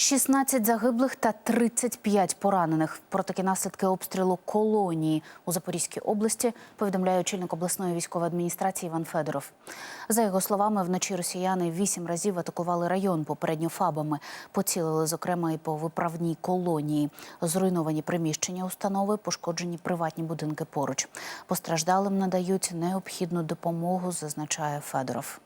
16 загиблих та 35 поранених. Про такі наслідки обстрілу колонії у Запорізькій області повідомляє очільник обласної військової адміністрації Іван Федоров. За його словами, вночі росіяни вісім разів атакували район попередньо фабами. Поцілили, зокрема, і по виправній колонії. Зруйновані приміщення установи, пошкоджені приватні будинки поруч. Постраждалим надають необхідну допомогу, зазначає Федоров.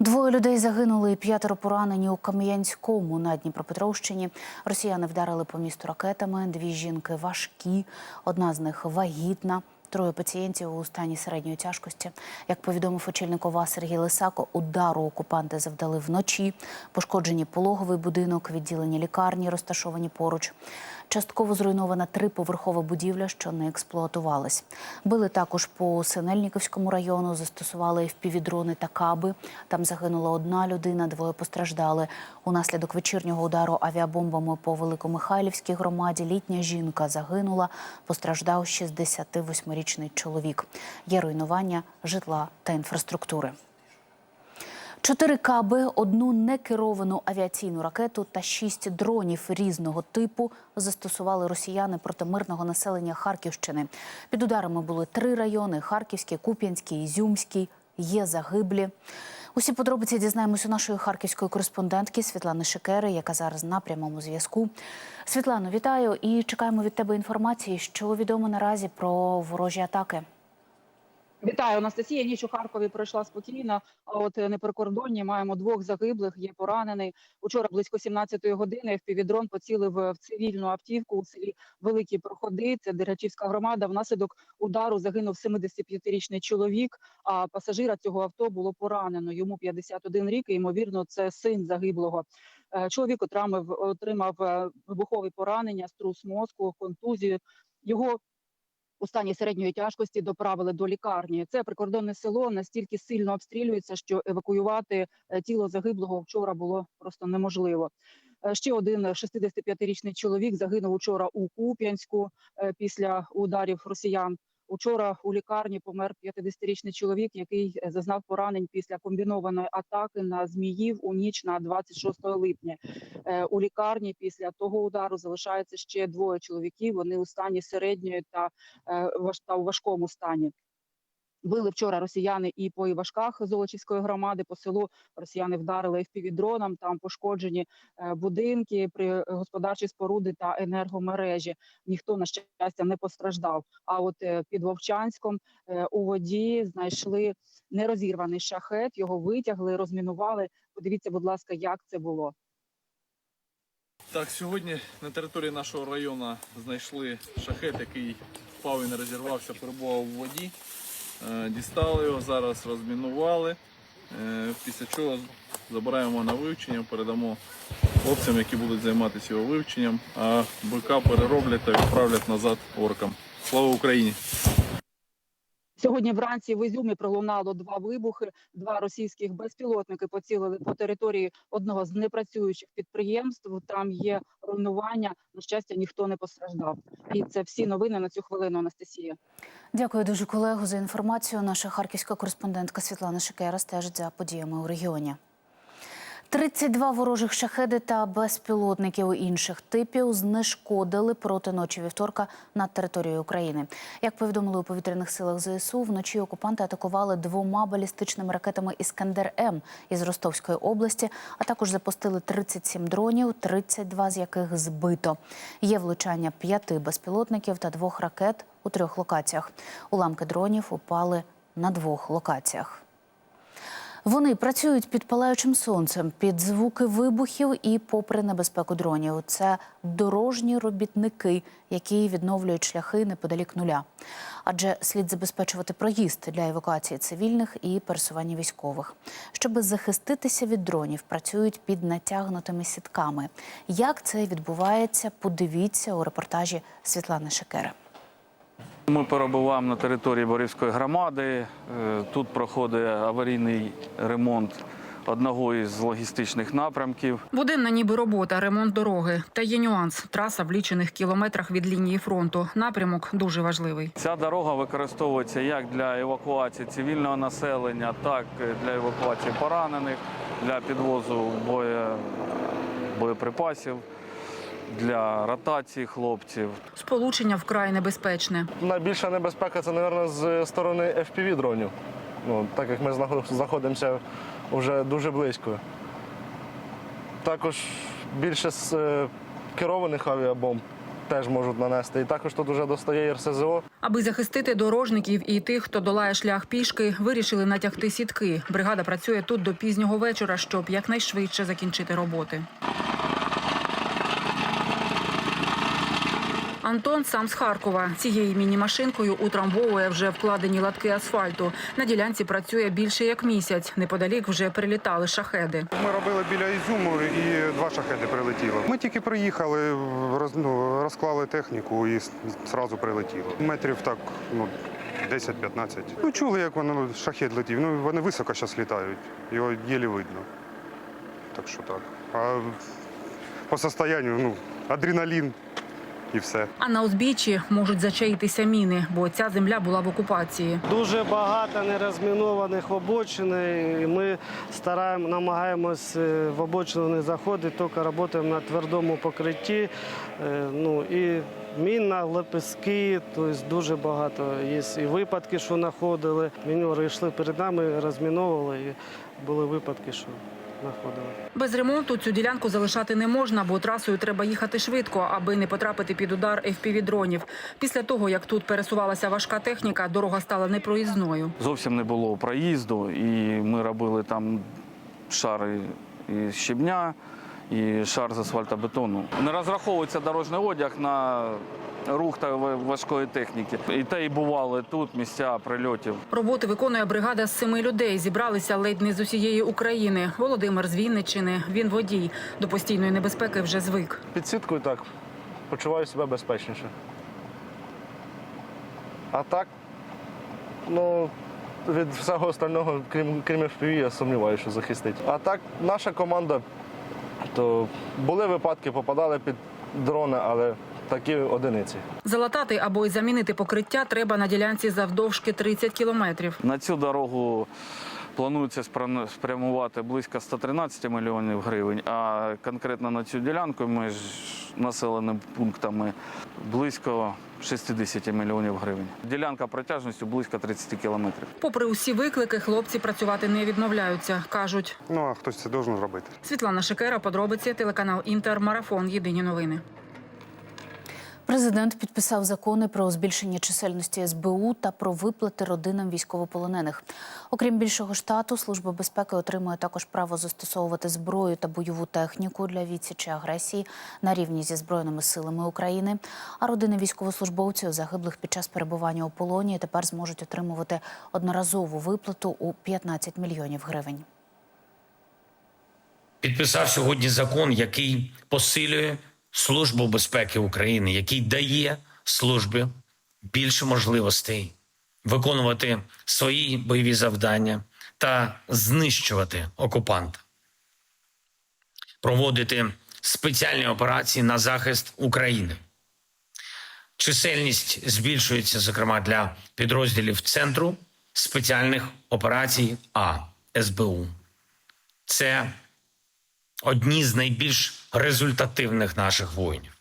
Двоє людей загинули і п'ятеро поранені у Кам'янському на Дніпропетровщині. Росіяни вдарили по місту ракетами. Дві жінки важкі, одна з них вагітна. Троє пацієнтів у стані середньої тяжкості. Як повідомив очільник ОВА Сергій Лисако, удару окупанти завдали вночі. Пошкоджені пологовий будинок, відділені лікарні, розташовані поруч. Частково зруйнована триповерхова будівля, що не експлуатувалась. Били також по Синельніковському району, застосували впівдрони та каби. Там загинула одна людина, двоє постраждали. Унаслідок вечірнього удару авіабомбами по Великомихайлівській громаді літня жінка загинула. Постраждав 68-річний чоловік. Є руйнування житла та інфраструктури. Чотири каби, одну некеровану авіаційну ракету та шість дронів різного типу застосували росіяни проти мирного населення Харківщини. Під ударами були три райони: Харківський, Куп'янський, Ізюмський. Є загиблі. Усі подробиці дізнаємось у нашої харківської кореспондентки Світлани Шикери, яка зараз на прямому зв'язку. Світлано, вітаю і чекаємо від тебе інформації, що відомо наразі про ворожі атаки. Вітаю, Анастасія. Ніч у Харкові пройшла спокійно. А от е, неприкордонні маємо двох загиблих. Є поранений. Учора близько 17-ї години впівдрон поцілив в цивільну автівку у селі Великі Проходи. Це Дергачівська громада. Внаслідок удару загинув 75-річний чоловік. А пасажира цього авто було поранено. Йому 51 рік. і, Ймовірно, це син загиблого. Е, Чоловік отримав отримав е, вибухові поранення, струс мозку, контузію. Його у стані середньої тяжкості доправили до лікарні. Це прикордонне село настільки сильно обстрілюється, що евакуювати е, тіло загиблого вчора було просто неможливо. Е, Ще один 65-річний чоловік загинув учора у Куп'янську е, після ударів росіян. Учора у лікарні помер 50-річний чоловік, який е, зазнав поранень після комбінованої атаки на зміїв у ніч на 26 липня. Е, У лікарні після того удару залишається ще двоє чоловіків. Вони у стані середньої та е, у важкому стані. Били вчора росіяни і по Івашках Золочівської громади. По селу росіяни вдарили впівдроном. Там пошкоджені е, будинки, при господарчі споруди та енергомережі. Ніхто на щастя не постраждав. А от е, під Вовчанськом е, у воді знайшли нерозірваний шахет. Його витягли, розмінували. Подивіться, будь ласка, як це було. Так, сьогодні на території нашого району знайшли шахет, який впав і не розірвався, перебував у воді. Е, Дістали його, зараз розмінували. Е, Після чого забираємо на вивчення, передамо хлопцям, які будуть займатися його вивченням, а БК перероблять та відправлять назад оркам. Слава Україні! Сьогодні вранці в Ізюмі пролунало два вибухи. Два російських безпілотники поцілили по території одного з непрацюючих підприємств. Там є руйнування. На щастя, ніхто не постраждав. І це всі новини на цю хвилину. Анастасія. Дякую дуже колегу за інформацію. Наша харківська кореспондентка Світлана Шикера стежить за подіями у регіоні. 32 ворожих шахеди та безпілотників інших типів знешкодили проти ночі вівторка над територією України. Як повідомили у повітряних силах ЗСУ, вночі окупанти атакували двома балістичними ракетами Іскандер М із Ростовської області, а також запустили 37 дронів, 32 з яких збито. Є влучання п'яти безпілотників та двох ракет у трьох локаціях. Уламки дронів упали на двох локаціях. Вони працюють під палаючим сонцем, під звуки вибухів і попри небезпеку дронів. Це дорожні робітники, які відновлюють шляхи неподалік нуля. Адже слід забезпечувати проїзд для евакуації цивільних і пересування військових. Щоби захиститися від дронів, працюють під натягнутими сітками. Як це відбувається, подивіться у репортажі Світлани Шекери. Ми перебуваємо на території Борівської громади. Е, Тут проходить аварійний ремонт одного із логістичних напрямків. Буденна ніби робота, ремонт дороги. Та є нюанс. Траса в лічених кілометрах від лінії фронту. Напрямок дуже важливий. Ця дорога використовується як для евакуації цивільного населення, так і для евакуації поранених, для підвозу боє боєприпасів, для ротації хлопців. Сполучення вкрай небезпечне. Найбільша небезпека це, мабуть, з сторони FPV дронів. Ну, так як ми знаход- знаходимося вже дуже близько. Також більше з е, керованих авіабомб теж можуть нанести. І також тут вже достає РСЗО. Аби захистити дорожників і тих, хто долає шлях пішки, вирішили натягти сітки. Бригада працює тут до пізнього вечора, щоб якнайшвидше закінчити роботи. Антон сам з Харкова. Цією міні-машинкою утрамбовує вже вкладені латки асфальту. На ділянці працює більше як місяць. Неподалік вже прилітали шахеди. Ми робили біля Ізюму і два шахеди прилетіло. Ми тільки приїхали, роз, ну, розклали техніку і одразу прилетіло. Метрів так, ну, 10-15. Ну, чули, як воно шахет летів. Ну, вони високо зараз літають, його єлі видно. Так що так. А по состоянню, ну, адреналін і все. А на узбіччі можуть зачаїтися міни, бо ця земля була в окупації. Дуже багато нерозмінованих обочин. і Ми стараємо, намагаємось е, в обочину не заходити, тільки працюємо на твердому покритті. Е, Ну і мінна, лепестки, тобто дуже багато. Є і випадки, що знаходили. Міньори йшли перед нами, розміновували, і були випадки, що знаходили. Без ремонту цю ділянку залишати не можна, бо трасою треба їхати швидко, аби не потрапити під удар FPV-дронів. Після того, як тут пересувалася важка техніка, дорога стала непроїзною. Зовсім не було проїзду, і ми робили там шари і щебня і шар з асфальтобетону. Не розраховується дорожній одяг на рух та важкої техніки. І те і бували тут місця прильотів. Роботи виконує бригада з семи людей. Зібралися ледь не з усієї України. Володимир з Вінниччини. Він водій. До постійної небезпеки вже звик. Під сіткою так почуваю себе безпечніше. А так, ну, від всього остального, крім, крім FPV, я сумніваюся, що захистить. А так, наша команда, то були випадки, попадали під дрони, але такі одиниці. Залатати або й замінити покриття треба на ділянці завдовжки 30 кілометрів. На цю дорогу планується спрямувати близько 113 мільйонів гривень, а конкретно на цю ділянку між населеними пунктами близько 60 мільйонів гривень. Ділянка протяжністю близько 30 кілометрів. Попри усі виклики, хлопці працювати не відмовляються. кажуть. Ну, а хтось це должен робити. Світлана Шикера, подробиці, телеканал Інтер, Марафон. Єдині новини. Президент підписав закони про збільшення чисельності СБУ та про виплати родинам військовополонених. Окрім більшого штату, служба безпеки отримує також право застосовувати зброю та бойову техніку для відсічі агресії на рівні зі збройними силами України. А родини військовослужбовців загиблих під час перебування у полоні тепер зможуть отримувати одноразову виплату у 15 мільйонів гривень. підписав сьогодні закон, який посилює Службу безпеки України, який дає службі більше можливостей виконувати свої бойові завдання та знищувати окупанта, проводити спеціальні операції на захист України. Чисельність збільшується, зокрема, для підрозділів Центру спеціальних операцій А СБУ. Це одні з найбільш результативних наших воїнів.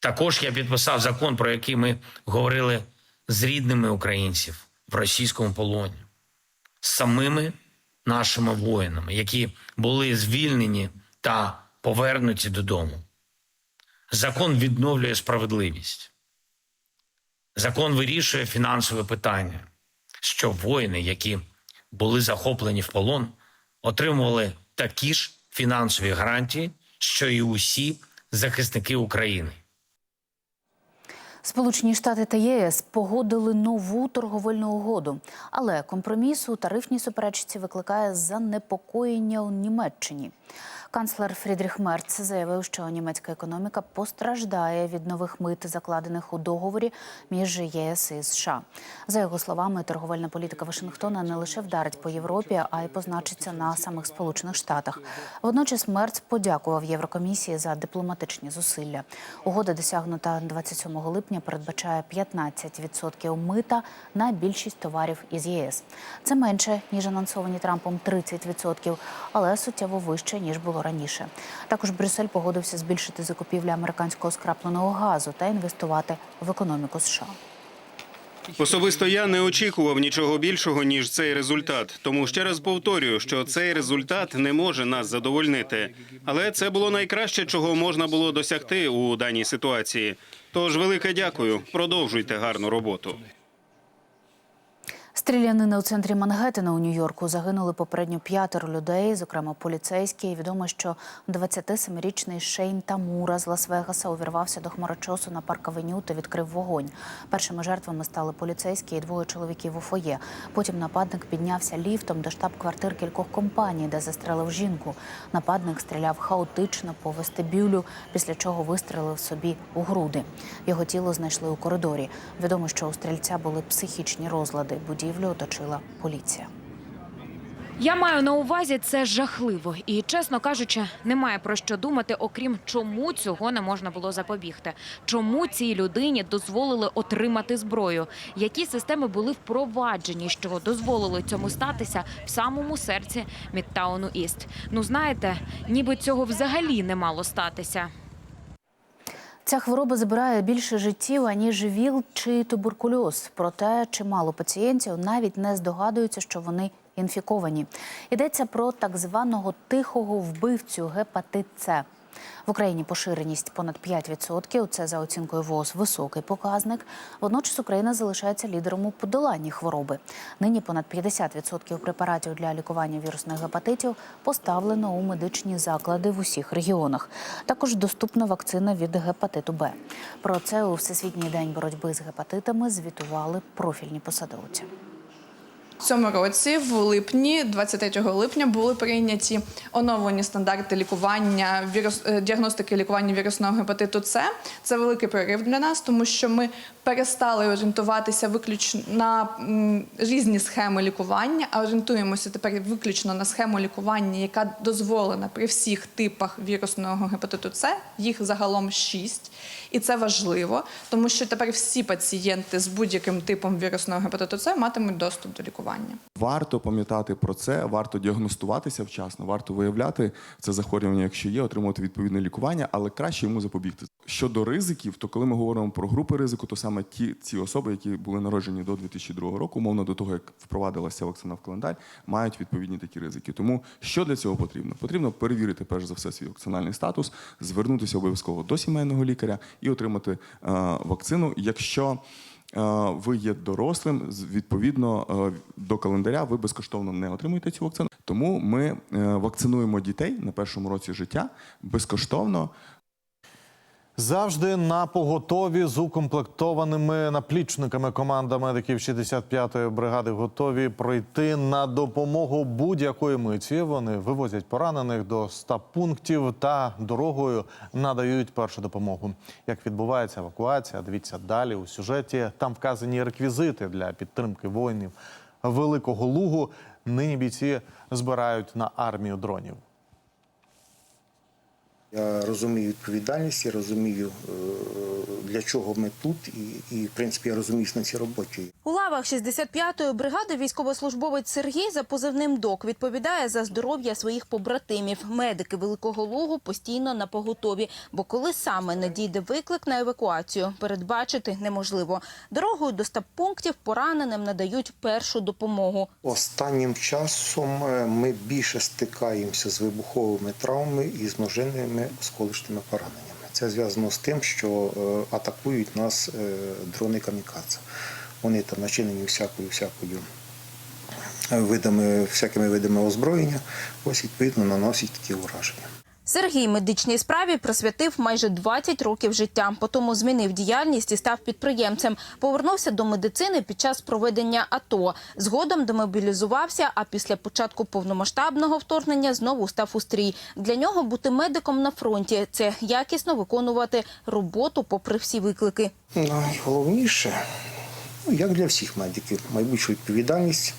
Також я підписав закон, про який ми говорили з рідними українців в російському полоні, з самими нашими воїнами, які були звільнені та повернуті додому. Закон відновлює справедливість. Закон вирішує фінансове питання, що воїни, які були захоплені в полон, отримували такі ж фінансові гарантії, що і усі захисники України. Сполучені Штати та ЄС погодили нову торговельну угоду, але компроміс у тарифній суперечці викликає занепокоєння у Німеччині. Канцлер Фрідріх Мерц заявив, що німецька економіка постраждає від нових мит, закладених у договорі між ЄС і США. За його словами, торговельна політика Вашингтона не лише вдарить по Європі, а й позначиться на самих Сполучених Штатах. Водночас Мерц подякував Єврокомісії за дипломатичні зусилля. Угода досягнута 27 липня передбачає 15% мита на більшість товарів із ЄС. Це менше ніж анонсовані Трампом 30%, але суттєво вище ніж було раніше. Також Брюссель погодився збільшити закупівлі американського скрапленого газу та інвестувати в економіку США. Особисто я не очікував нічого більшого ніж цей результат. Тому ще раз повторюю, що цей результат не може нас задовольнити. Але це було найкраще, чого можна було досягти у даній ситуації. Тож велике дякую. Продовжуйте гарну роботу. Стрілянина у центрі Мангеттена у Нью-Йорку загинули попередньо п'ятеро людей, зокрема поліцейські. Відомо, що 27-річний Шейн Тамура з Лас-Вегаса увірвався до хмарочосу на парк-авеню та відкрив вогонь. Першими жертвами стали поліцейські і двоє чоловіків у фоє. Потім нападник піднявся ліфтом до штаб-квартир кількох компаній, де застрелив жінку. Нападник стріляв хаотично по вестибюлю, після чого вистрелив собі у груди. Його тіло знайшли у коридорі. Відомо, що у стрільця були психічні розлади. Будівлю оточила поліція. Я маю на увазі це жахливо і, чесно кажучи, немає про що думати, окрім чому цього не можна було запобігти. Чому цій людині дозволили отримати зброю? Які системи були впроваджені, що дозволили цьому статися в самому серці Мідтауну Іст? Ну знаєте, ніби цього взагалі не мало статися. Ця хвороба забирає більше життів, аніж ВІЛ чи туберкульоз. Проте чимало пацієнтів навіть не здогадуються, що вони інфіковані. Йдеться про так званого тихого вбивцю гепатит С. В Україні поширеність понад 5%. Це за оцінкою ВОЗ високий показник. Водночас Україна залишається лідером у подоланні хвороби. Нині понад 50% препаратів для лікування вірусних гепатитів поставлено у медичні заклади в усіх регіонах. Також доступна вакцина від гепатиту Б. Про це у Всесвітній день боротьби з гепатитами звітували профільні посадовці. Цьому році, в липні, 23 липня, були прийняті оновлені стандарти лікування вірус е, діагностики лікування вірусного гепатиту С. Це великий прорив для нас, тому що ми перестали орієнтуватися виключно на різні схеми лікування, а орієнтуємося тепер виключно на схему лікування, яка дозволена при всіх типах вірусного гепатиту С. Їх загалом шість. І це важливо, тому що тепер всі пацієнти з будь-яким типом вірусного гепатиту С матимуть доступ до лікування. Варто пам'ятати про це, варто діагностуватися вчасно, варто виявляти це захворювання, якщо є, отримувати відповідне лікування, але краще йому запобігти. Щодо ризиків, то коли ми говоримо про групи ризику, то саме ті ці особи, які були народжені до 2002 року, умовно до того, як впровадилася вакцина в календар, мають відповідні такі ризики. Тому що для цього потрібно? Потрібно перевірити перш за все свій вакцинальний статус, звернутися обов'язково до сімейного лікаря і отримати е, вакцину, якщо ви є дорослим, відповідно е, до календаря ви безкоштовно не отримуєте цю вакцину. Тому ми е, вакцинуємо дітей на першому році життя безкоштовно. Завжди на поготові з укомплектованими наплічниками команда медиків 65-ї бригади готові пройти на допомогу будь-якої миті. Вони вивозять поранених до 100 пунктів та дорогою надають першу допомогу. Як відбувається евакуація? Дивіться далі у сюжеті. Там вказані реквізити для підтримки воїнів Великого Лугу. Нині бійці збирають на армію дронів. Я розумію відповідальність, я розумію, е, для чого ми тут, і, і в принципі я розуміюсь на цій роботі. У лавах 65-ї бригади військовослужбовець Сергій за позивним ДОК відповідає за здоров'я своїх побратимів. Медики Великого Лугу постійно на поготові, бо коли саме надійде виклик на евакуацію, передбачити неможливо. Дорогою до стаб-пунктів пораненим надають першу допомогу. Останнім часом е, ми більше стикаємося з вибуховими травмами і з множинними осколочними пораненнями. Це зв'язано з тим, що е, атакують нас е, дрони камікадзе. Вони там начинені всякою всякою е, видами, всякими видами озброєння. Ось відповідно наносять такі ураження. Сергій медичній справі присвятив майже 20 років життя. Потім змінив діяльність і став підприємцем. Повернувся до медицини під час проведення АТО. Згодом демобілізувався, а після початку повномасштабного вторгнення знову став у стрій. Для нього бути медиком на фронті це якісно виконувати роботу попри всі виклики. Найголовніше, ну, як для всіх медиків, майбутню відповідальність,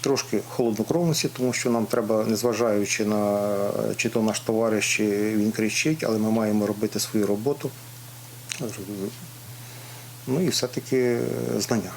трошки холоднокровності, тому що нам треба, незважаючи на чи то наш товариш, чи він кричить, але ми маємо робити свою роботу ну і все-таки е, знання.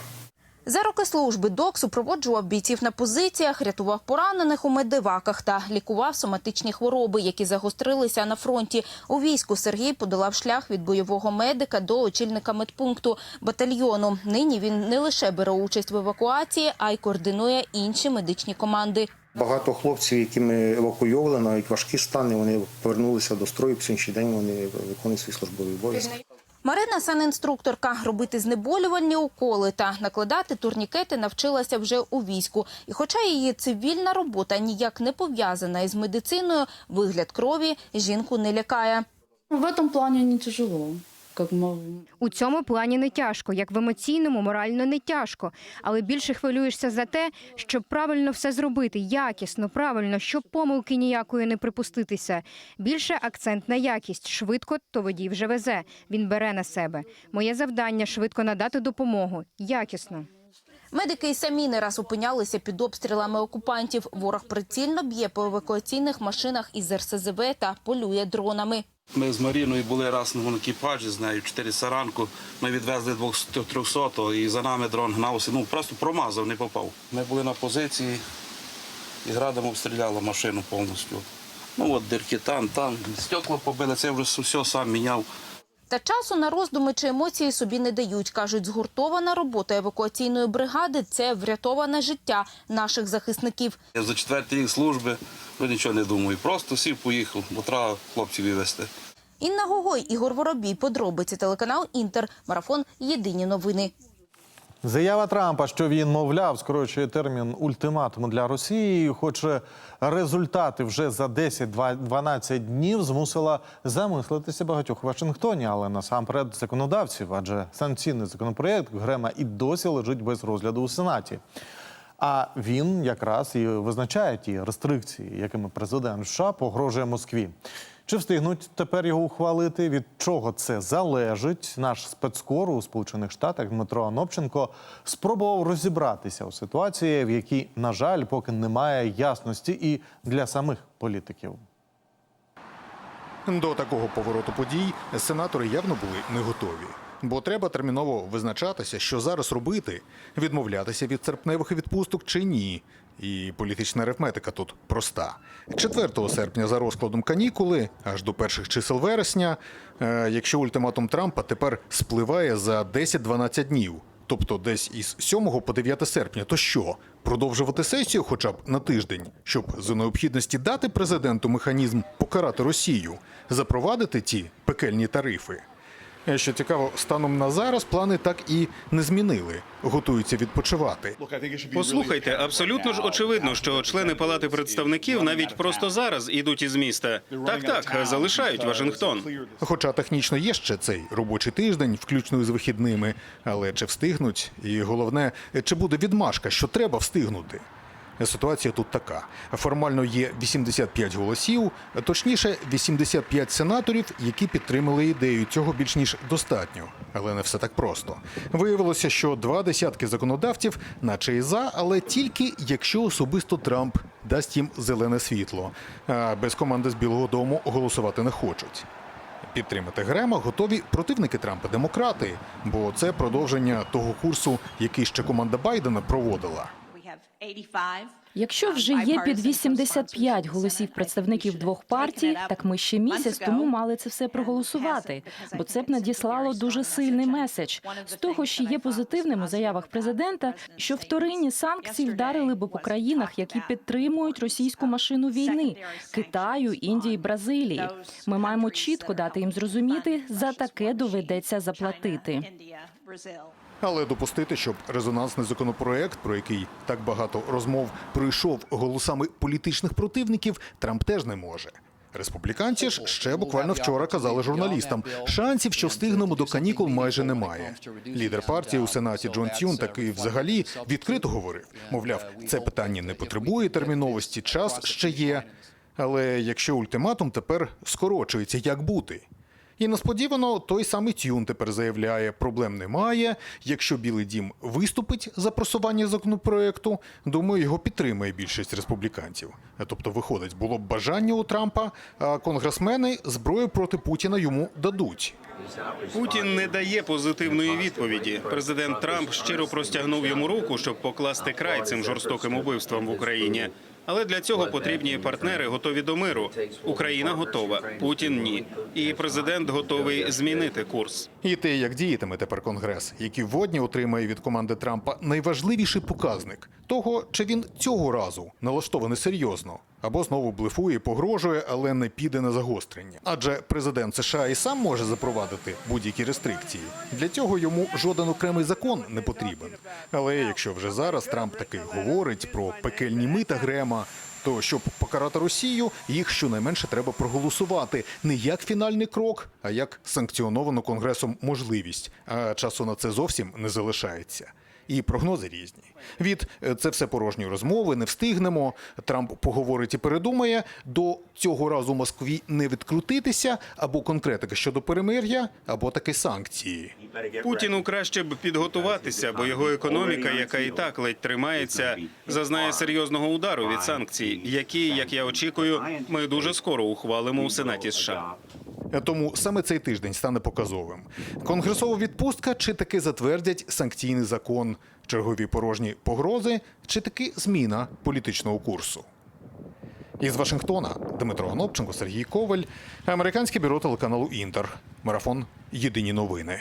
За роки служби док супроводжував бійців на позиціях, рятував поранених у медиваках та лікував соматичні хвороби, які загострилися на фронті. У війську Сергій подолав шлях від бойового медика до очільника медпункту батальйону. Нині він не лише бере участь в евакуації, а й координує інші медичні команди. Багато хлопців, які ми евакуйовували, навіть важкі стани, вони повернулися до строю. По день вони виконують свої службові обов'язки. Марина санінструкторка робити знеболювальні уколи та накладати турнікети навчилася вже у війську. І хоча її цивільна робота ніяк не пов'язана із медициною, вигляд крові жінку не лякає. В этом плане не тяжело. У цьому плані не тяжко, як в емоційному, морально не тяжко. Але більше хвилюєшся за те, щоб правильно все зробити, якісно, правильно, щоб помилки ніякої не припуститися. Більше акцент на якість. Швидко, то водій вже везе. Він бере на себе. Моє завдання швидко надати допомогу. Якісно. Медики й самі не раз опинялися під обстрілами окупантів. Ворог прицільно б'є по евакуаційних машинах із РСЗВ та полює дронами. Ми з Маріною були раз на екіпажі з нею, 4 ранку. Ми відвезли 200 і за нами дрон гнався. Ну просто промазав, не попав. Ми були на позиції і градом обстріляла машину повністю. Ну от дирки там, там, стекла побили, це вже все сам міняв. Та часу на роздуми чи емоції собі не дають. Кажуть, згуртована робота евакуаційної бригади це врятоване життя наших захисників. Я за четвертий рік служби ну, нічого не думаю. Просто сів, поїхав, бо треба хлопців вивезти. Інна Гогой, Ігор Воробій. Подробиці телеканал Інтер. Марафон. Єдині новини. Заява Трампа, що він, мовляв, скорочує термін ультиматуму для Росії, хоч результати вже за 10-12 днів змусила замислитися багатьох в Вашингтоні, але насамперед законодавців, адже санкційний законопроєкт Грема і досі лежить без розгляду у Сенаті. А він якраз і визначає ті рестрикції, якими президент США погрожує Москві. Чи встигнуть тепер його ухвалити? Від чого це залежить? Наш спецкор у Сполучених Штатах Дмитро Анопченко спробував розібратися у ситуації, в якій, на жаль, поки немає ясності і для самих політиків. До такого повороту подій сенатори явно були не готові. Бо треба терміново визначатися, що зараз робити, відмовлятися від серпневих відпусток чи ні. І політична арифметика тут проста. 4 серпня за розкладом канікули, аж до перших чисел вересня, е, якщо ультиматум Трампа тепер спливає за 10-12 днів, тобто десь із 7 по 9 серпня, то що? Продовжувати сесію хоча б на тиждень, щоб за необхідності дати президенту механізм покарати Росію, запровадити ті пекельні тарифи. Е, Що цікаво, станом на зараз плани так і не змінили, готуються відпочивати. Послухайте, абсолютно ж очевидно, що члени палати представників навіть просто зараз ідуть із міста. Так, так, залишають Вашингтон. Хоча технічно є ще цей робочий тиждень, включно з вихідними, але чи встигнуть? І головне, чи буде відмашка, що треба встигнути? Ситуація тут така: формально є 85 голосів, точніше, 85 сенаторів, які підтримали ідею. Цього більш ніж достатньо, але не все так просто. Виявилося, що два десятки законодавців, наче і за, але тільки якщо особисто Трамп дасть їм зелене світло, а без команди з Білого Дому голосувати не хочуть. Підтримати Грема готові противники Трампа демократи, бо це продовження того курсу, який ще команда Байдена проводила. Якщо вже є під 85 голосів представників двох партій, так ми ще місяць тому мали це все проголосувати, бо це б надіслало дуже сильний меседж. З того, що є позитивним у заявах президента, що вторинні санкції вдарили би по країнах, які підтримують російську машину війни Китаю, Індії, Бразилії. Ми маємо чітко дати їм зрозуміти, за таке доведеться заплатити. Але допустити, щоб резонансний законопроект, про який так багато розмов пройшов голосами політичних противників, Трамп теж не може. Республіканці ж ще буквально вчора казали журналістам, шансів, що встигнемо до канікул, майже немає. Лідер партії у сенаті Джон Тюн таки взагалі відкрито говорив: мовляв, це питання не потребує терміновості, час ще є. Але якщо ультиматум тепер скорочується, як бути? І несподівано той самий Тюн тепер заявляє, проблем немає. Якщо Білий Дім виступить за просування законопроекту, думаю, його підтримає більшість республіканців. Тобто, виходить, було б бажання у Трампа, а конгресмени зброю проти Путіна йому дадуть. Путін не дає позитивної відповіді. Президент Трамп щиро простягнув йому руку, щоб покласти край цим жорстоким убивствам в Україні. Але для цього потрібні партнери готові до миру. Україна готова, Путін ні. І президент готовий змінити курс. І те, як діятиме тепер Конгрес, який водні отримає від команди Трампа найважливіший показник того, чи він цього разу налаштований серйозно, або знову блефує, погрожує, але не піде на загострення. Адже президент США і сам може запровадити будь-які рестрикції. Для цього йому жоден окремий закон не потрібен. Але якщо вже зараз Трамп таки говорить про пекельні мита Грема, то щоб покарати Росію, їх щонайменше треба проголосувати не як фінальний крок, а як санкціоновану конгресом можливість. А часу на це зовсім не залишається. І прогнози різні. Від е, це все порожні розмови, не встигнемо. Трамп поговорить і передумає. До цього разу Москві не відкрутитися або конкретика щодо перемир'я, або таки санкції. Путіну краще б підготуватися, бо його економіка, яка і так ледь тримається, зазнає серйозного удару від санкцій, які, як я очікую, ми дуже скоро ухвалимо у Сенаті США. Тому саме цей тиждень стане показовим. Конгресова відпустка чи таки затвердять санкційний закон, чергові порожні погрози, чи таки зміна політичного курсу. Із Вашингтона Дмитро Гнопченко, Сергій Коваль, американське бюро телеканалу Інтер. Марафон Єдині новини.